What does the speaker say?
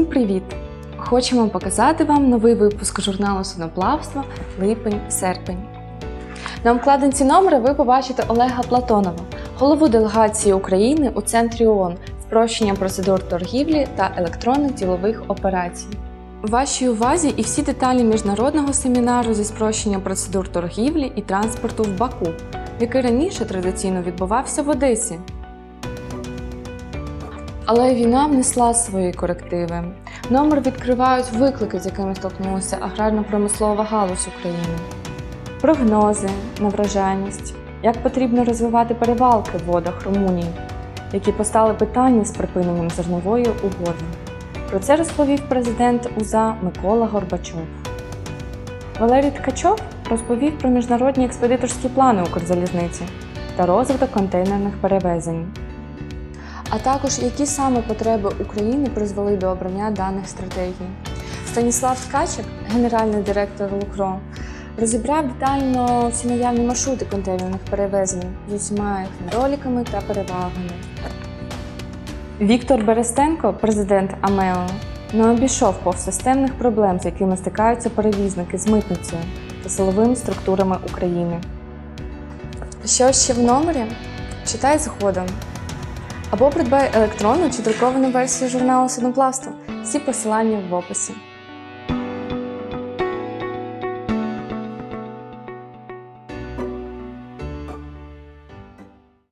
привіт! Хочемо показати вам новий випуск журналу Судноплавство липень-серпень. На обкладинці номера ви побачите Олега Платонова, голову делегації України у центрі ООН спрощення процедур торгівлі та електронних ділових операцій. Вашій увазі і всі деталі міжнародного семінару зі спрощення процедур торгівлі і транспорту в Баку, який раніше традиційно відбувався в Одесі. Але війна внесла свої корективи. Номер відкривають виклики, з якими столкнулася аграрно-промислова галузь України, прогнози на вражайність, як потрібно розвивати перевалки в водах Румунії, які постали питання з припиненням зернової угоди. Про це розповів президент УЗА Микола Горбачов. Валерій Ткачов розповів про міжнародні експедиторські плани Укрзалізниці та розвиток контейнерних перевезень а також які саме потреби України призвели до обрання даних стратегій. Станіслав Ткачик, генеральний директор Лукро, розібрав детально всі наявні маршрути контейнерних перевезень з усіма їх та перевагами. Віктор Берестенко, президент АМЕО, не обійшов повз системних проблем, з якими стикаються перевізники з митницею та силовими структурами України. Що ще в номері? Читай згодом або придбай електронну чи друковану версію журналу Судноплавство. Всі посилання в описі.